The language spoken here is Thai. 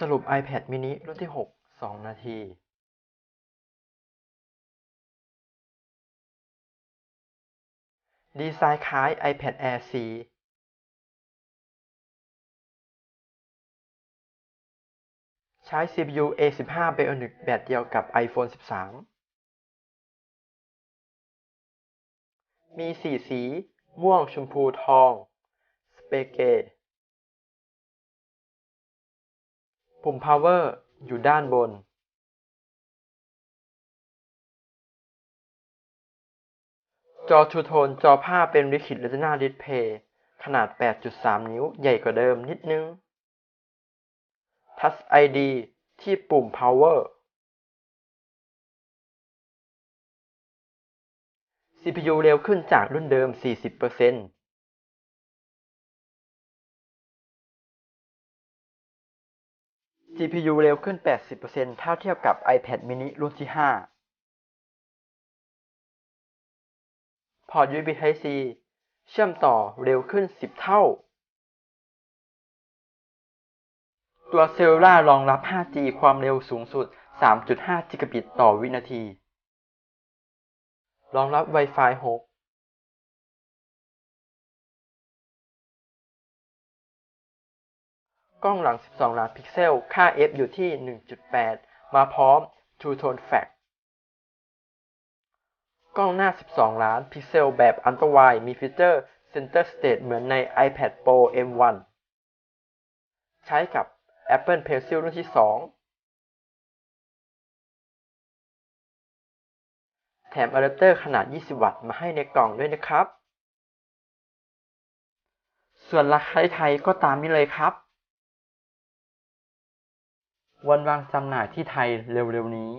สรุป iPad mini รุ่นที่6 2นาทีดีไซน์คล้าย iPad Air C ใช้ CPU A15 Bionic แบบเดียวกับ iPhone 13 มี4สี ม่วง ชมพู ทอง สเปเก ปุ่ม Power อยู่ด้านบนจอ True Tone จอภาพเป็น Liquid Retina Display ขนาด 8.3 นิ้ว ใหญ่กว่าเดิมนิดนึง Touch ID ที่ปุ่ม Power CPU เร็วขึ้นจากรุ่นเดิม 40% GPU เร็วขึ้น 80%เท่าเทียบกับ iPad mini รุ่นที่ 5 พอร์ต USB Type-C เชื่อมต่อเร็วขึ้น 10 เท่า ตัว Cellular รองรับ 5G ความเร็วสูงสุด 3.5 Gigabit ต่อวินาที รองรับ Wi-Fi 6 กล้องหลัง 12 ล้านพิกเซล ค่า f อยู่ที่ 1.8 มาพร้อม True Tone Fact กล้องหน้า 12 ล้านพิกเซลแบบ Ultra Wide มีฟีเจอร์ Center Stage เหมือนใน iPad Pro M1 ใช้กับ Apple Pencil รุ่นที่ 2 แถมอะแดปเตอร์ขนาด 20 วัตต์มาให้ในกล่องด้วยนะครับ ส่วนราคาไทยก็ตามนี้เลยครับ วันวางจำหน่ายที่ไทยเร็วๆนี้